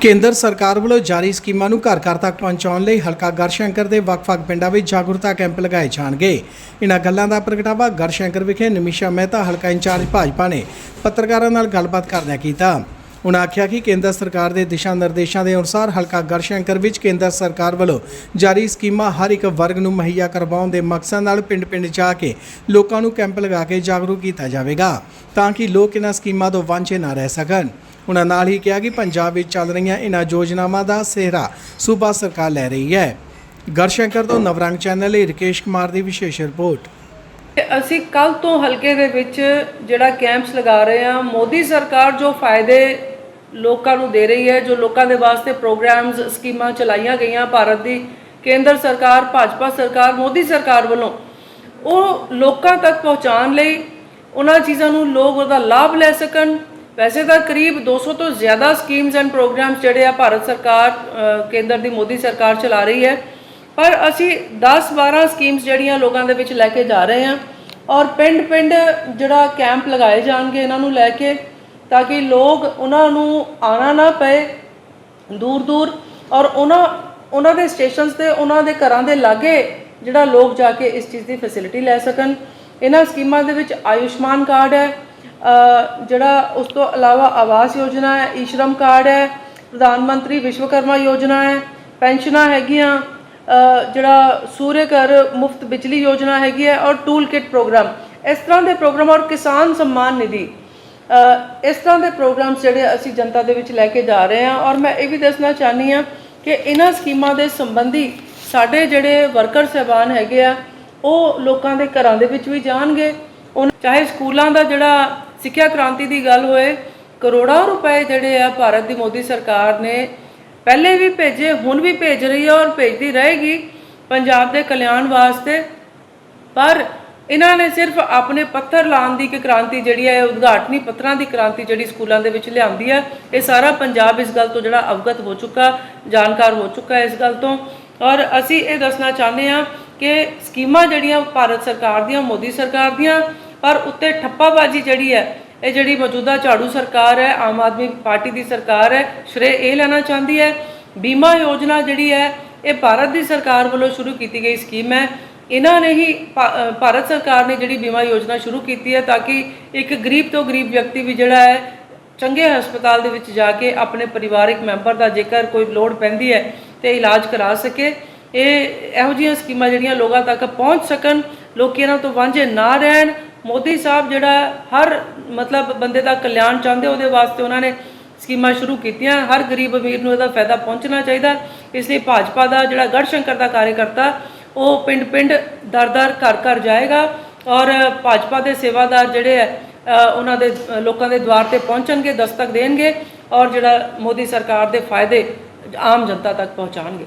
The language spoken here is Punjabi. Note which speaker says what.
Speaker 1: ਕੇਂਦਰ ਸਰਕਾਰ ਵੱਲੋਂ ਜਾਰੀ ਸਕੀਮਾਂ ਨੂੰ ਘਰ ਘਰ ਤੱਕ ਪਹੁੰਚਾਉਣ ਲਈ ਹਲਕਾ ਗੜਸ਼ੰਕਰ ਦੇ ਵੱਖ-ਵੱਖ ਪਿੰਡਾਂ ਵਿੱਚ ਜਾਗਰੂਕਤਾ ਕੈਂਪ ਲਗਾਏ ਜਾਣਗੇ। ਇਹਨਾਂ ਗੱਲਾਂ ਦਾ ਪ੍ਰਗਟਾਵਾ ਗੜਸ਼ੰਕਰ ਵਿਖੇ ਨਿਮਿਸ਼ਾ ਮਹਿਤਾ, ਹਲਕਾ ਇੰਚਾਰਜ ਭਾਜਪਾ ਨੇ ਪੱਤਰਕਾਰਾਂ ਨਾਲ ਗੱਲਬਾਤ ਕਰਦਿਆਂ ਕੀਤਾ। ਉਨ੍ਹਾਂ ਆਖਿਆ ਕਿ ਕੇਂਦਰ ਸਰਕਾਰ ਦੇ ਦਿਸ਼ਾ ਨਿਰਦੇਸ਼ਾਂ ਦੇ ਅਨੁਸਾਰ ਹਲਕਾ ਗੜਸ਼ੰਕਰ ਵਿੱਚ ਕੇਂਦਰ ਸਰਕਾਰ ਵੱਲੋਂ ਜਾਰੀ ਸਕੀਮਾਂ ਹਰ ਇੱਕ ਵਰਗ ਨੂੰ ਮੁਹੱਈਆ ਕਰਵਾਉਣ ਦੇ ਮਕਸਦ ਨਾਲ ਪਿੰਡ-ਪਿੰਡ ਜਾ ਕੇ ਲੋਕਾਂ ਨੂੰ ਕੈਂਪ ਲਗਾ ਕੇ ਜਾਗਰੂਕ ਕੀਤਾ ਜਾਵੇਗਾ, ਤਾਂ ਕਿ ਲੋਕ ਇਹਨਾਂ ਸਕੀਮਾਂ ਤੋਂ ਵਾਂਝੇ ਨਾ ਰਹਿ ਸਕਣ। ਉਹਨਾਂ ਨਾਲ ਹੀ ਕਿਹਾ ਕਿ ਪੰਜਾਬ ਵਿੱਚ ਚੱਲ ਰਹੀਆਂ ਇਹਨਾਂ ਯੋਜਨਾਵਾਂ ਦਾ ਸਿਹਰਾ ਸੂਬਾ ਸਰਕਾਰ ਲੈ ਰਹੀ ਹੈ। ਗੜਸ਼ੰਕਰ ਤੋਂ ਨਵਰੰਗ ਚੈਨਲ ਲਈ ਰਕੇਸ਼ ਕੁਮਾਰ ਦੀ ਵਿਸ਼ੇਸ਼ ਰਿਪੋਰਟ।
Speaker 2: ਤੇ ਅਸੀਂ ਕੱਲ ਤੋਂ ਹਲਕੇ ਦੇ ਵਿੱਚ ਜਿਹੜਾ ਕੈਂਪਸ ਲਗਾ ਰਹੇ ਹਾਂ, ਮੋਦੀ ਸਰਕਾਰ ਜੋ ਫਾਇਦੇ ਲੋਕਾਂ ਨੂੰ ਦੇ ਰਹੀ ਹੈ, ਜੋ ਲੋਕਾਂ ਦੇ ਵਾਸਤੇ ਪ੍ਰੋਗਰਾਮਸ, ਸਕੀਮਾਂ ਚਲਾਈਆਂ ਗਈਆਂ ਭਾਰਤ ਦੀ, ਕੇਂਦਰ ਸਰਕਾਰ, ਭਾਜਪਾ ਸਰਕਾਰ, ਮੋਦੀ ਸਰਕਾਰ ਵੱਲੋਂ, ਉਹ ਲੋਕਾਂ ਤੱਕ ਪਹੁੰਚਾਉਣ ਲਈ ਉਹਨਾਂ ਚੀਜ਼ਾਂ ਨੂੰ ਲੋਕ ਉਹਦਾ ਲਾਭ ਲੈ ਸਕਣ ਵੈਸੇ ਤਾਂ ਕਰੀਬ 200 ਤੋਂ ਜ਼ਿਆਦਾ ਸਕੀਮਸ ਐਂਡ ਪ੍ਰੋਗਰਾਮਸ ਜਿਹੜੇ ਆ ਭਾਰਤ ਸਰਕਾਰ ਕੇਂਦਰ ਦੀ ਮੋਦੀ ਸਰਕਾਰ ਚਲਾ ਰਹੀ ਹੈ। ਪਰ ਅਸੀਂ 10-12 ਸਕੀਮਸ ਜਿਹੜੀਆਂ ਲੋਕਾਂ ਦੇ ਵਿੱਚ ਲੈ ਕੇ ਜਾ ਰਹੇ ਹਾਂ ਔਰ ਪਿੰਡ-ਪਿੰਡ ਜਿਹੜਾ ਕੈਂਪ ਲਗਾਏ ਜਾਣਗੇ ਇਹਨਾਂ ਨੂੰ ਲੈ ਕੇ ਤਾਂ ਕਿ ਲੋਕ ਉਹਨਾਂ ਨੂੰ ਆਣਾ ਨਾ ਪਏ ਦੂਰ-ਦੂਰ ਔਰ ਉਹਨਾਂ ਉਹਨਾਂ ਦੇ ਸਟੇਸ਼ਨਸ ਤੇ ਉਹਨਾਂ ਦੇ ਘਰਾਂ ਦੇ ਲਾਗੇ ਜਿਹੜਾ ਲੋਕ ਜਾ ਕੇ ਇਸ ਚੀਜ਼ ਦੀ ਫੈਸਿਲਿਟੀ ਲੈ ਸਕਣ। ਇਹਨਾਂ ਸਕੀਮਾਂ ਦੇ ਵਿੱਚ ਆਯੁਸ਼ਮਾਨ ਕਾਰਡ ਹੈ ਜਿਹੜਾ ਉਸ ਤੋਂ ਇਲਾਵਾ ਆਵਾਸ ਯੋਜਨਾ ਹੈ, ਈਸ਼ਰਮ ਕਾਰਡ ਹੈ, ਪ੍ਰਧਾਨ ਮੰਤਰੀ ਵਿਸ਼ਵਕਰਮਾ ਯੋਜਨਾ ਹੈ, ਪੈਨਸ਼ਨਾਂ ਹੈਗੀਆਂ ਜਿਹੜਾ ਸੂਰਯ ਘਰ ਮੁਫਤ ਬਿਜਲੀ ਯੋਜਨਾ ਹੈਗੀ ਹੈ ਔਰ ਟੂਲ ਕਿਟ ਪ੍ਰੋਗਰਾਮ। ਇਸ ਤਰ੍ਹਾਂ ਦੇ ਪ੍ਰੋਗਰਾਮ ਔਰ ਕਿਸਾਨ ਸਨਮਾਨ ਨਿਧੀ। ਇਸ ਤਰ੍ਹਾਂ ਦੇ ਪ੍ਰੋਗਰਾਮ ਜਿਹੜੇ ਅਸੀਂ ਜਨਤਾ ਦੇ ਵਿੱਚ ਲੈ ਕੇ ਜਾ ਰਹੇ ਹਾਂ ਔਰ ਮੈਂ ਇਹ ਵੀ ਦੱਸਣਾ ਚਾਹਨੀ ਆ ਕਿ ਇਹਨਾਂ ਸਕੀਮਾਂ ਦੇ ਸੰਬੰਧੀ ਸਾਡੇ ਜਿਹੜੇ ਵਰਕਰ ਸਹਿਬਾਨ ਹੈਗੇ ਆ, ਉਹ ਲੋਕਾਂ ਦੇ ਘਰਾਂ ਦੇ ਵਿੱਚ ਵੀ ਜਾਣਗੇ ਉਹ ਚਾਹੇ ਸਕੂਲਾਂ ਦਾ ਜਿਹੜਾ ਸਿੱਖਿਆ ਕ੍ਰਾਂਤੀ ਦੀ ਗੱਲ ਹੋਏ, ਕਰੋੜਾਂ ਰੁਪਏ ਜਿਹੜੇ ਆ ਭਾਰਤ ਦੀ ਮੋਦੀ ਸਰਕਾਰ ਨੇ ਪਹਿਲੇ ਵੀ ਭੇਜੇ, ਹੁਣ ਵੀ ਭੇਜ ਰਹੀ ਹੈ ਔਰ ਭੇਜਦੀ ਰਹੇਗੀ ਪੰਜਾਬ ਦੇ ਕਲਿਆਣ ਵਾਸਤੇ। ਪਰ ਇਹਨਾਂ ਨੇ ਸਿਰਫ ਆਪਣੇ ਪੱਥਰ ਲਾਉਣ ਦੀ ਇੱਕ ਕ੍ਰਾਂਤੀ ਜਿਹੜੀ ਹੈ ਉਦਘਾਟਨੀ ਪੱਥਰਾਂ ਦੀ ਕ੍ਰਾਂਤੀ ਜਿਹੜੀ ਸਕੂਲਾਂ ਦੇ ਵਿੱਚ ਲਿਆਂਦੀ ਹੈ ਇਹ ਸਾਰਾ ਪੰਜਾਬ ਇਸ ਗੱਲ ਤੋਂ ਜਿਹੜਾ ਅਵਗਤ ਹੋ ਚੁੱਕਾ, ਜਾਣਕਾਰ ਹੋ ਚੁੱਕਾ ਇਸ ਗੱਲ ਤੋਂ। ਔਰ ਅਸੀਂ ਇਹ ਦੱਸਣਾ ਚਾਹੁੰਦੇ ਹਾਂ ਕਿ ਸਕੀਮਾਂ ਜਿਹੜੀਆਂ ਭਾਰਤ ਸਰਕਾਰ ਦੀਆਂ, ਮੋਦੀ ਸਰਕਾਰ ਦੀਆਂ ਪਰ ਉੱਤੇ ਠੱਪਾਬਾਜੀ ਜਿਹੜੀ ਹੈ, ਇਹ ਜਿਹੜੀ ਮੌਜੂਦਾ ਝਾੜੂ ਸਰਕਾਰ ਹੈ, ਆਮ ਆਦਮੀ ਪਾਰਟੀ ਦੀ ਸਰਕਾਰ ਹੈ ਸ਼੍ਰੇ ਇਹ ਲੈਣਾ ਚਾਹੁੰਦੀ ਹੈ, ਬੀਮਾ ਯੋਜਨਾ ਜਿਹੜੀ ਹੈ, ਇਹ ਭਾਰਤ ਦੀ ਸਰਕਾਰ ਵੱਲੋਂ ਸ਼ੁਰੂ ਕੀਤੀ ਗਈ ਸਕੀਮ ਹੈ। ਇਹਨਾਂ ਨੇ ਹੀ ਭਾ- ਭਾਰਤ ਸਰਕਾਰ ਨੇ ਜਿਹੜੀ ਬੀਮਾ ਯੋਜਨਾ ਸ਼ੁਰੂ ਕੀਤੀ ਹੈ, ਤਾਂ ਕਿ ਇੱਕ ਗਰੀਬ ਤੋਂ ਗਰੀਬ ਵਿਅਕਤੀ ਵੀ ਜਿਹੜਾ ਹੈ, ਚੰਗੇ ਹਸਪਤਾਲ ਦੇ ਵਿੱਚ ਜਾ ਕੇ ਆਪਣੇ ਪਰਿਵਾਰਕ ਮੈਂਬਰ ਦਾ ਜੇਕਰ ਕੋਈ ਲੋੜ ਪੈਂਦੀ ਹੈ ਤੇ ਇਲਾਜ ਕਰਾ ਸਕੇ। ਇਹ ਇਹੋ ਜਿਹੀਆਂ ਸਕੀਮਾਂ ਜਿਹੜੀਆਂ ਲੋਕਾਂ ਤੱਕ ਪਹੁੰਚ ਸਕਣ, ਲੋਕੀ ਇਹਨਾਂ ਤੋਂ ਵਾਂਝੇ ਨਾ ਰਹਿਣ ਮੋਦੀ ਸਾਹਿਬ ਜਿਹੜਾ ਹਰ, ਮਤਲਬ ਬੰਦੇ ਦਾ ਕਲਿਆਣ ਚਾਹੁੰਦੇ, ਉਹਦੇ ਵਾਸਤੇ ਉਹਨਾਂ ਨੇ ਸਕੀਮਾਂ ਸ਼ੁਰੂ ਕੀਤੀਆਂ। ਹਰ ਗਰੀਬ ਅਮੀਰ ਨੂੰ ਇਹਦਾ ਫਾਇਦਾ ਪਹੁੰਚਣਾ ਚਾਹੀਦਾ। ਇਸ ਲਈ ਭਾਜਪਾ ਦਾ ਜਿਹੜਾ ਗੜਸ਼ੰਕਰ ਦਾ ਕਾਰਜਕਰਤਾ, ਉਹ ਪਿੰਡ-ਪਿੰਡ, ਦਰ-ਦਰ, ਘਰ-ਘਰ ਜਾਏਗਾ ਔਰ ਭਾਜਪਾ ਦੇ ਸੇਵਾਦਾਰ ਜਿਹੜੇ ਹੈ ਉਹਨਾਂ ਦੇ, ਲੋਕਾਂ ਦੇ ਦੁਆਰ ਤੇ ਪਹੁੰਚਣਗੇ, ਦਸਤਕ ਦੇਣਗੇ ਔਰ ਜਿਹੜਾ ਮੋਦੀ ਸਰਕਾਰ ਦੇ ਫਾਇਦੇ ਆਮ ਜਨਤਾ ਤੱਕ ਪਹੁੰਚਾਉਣਗੇ।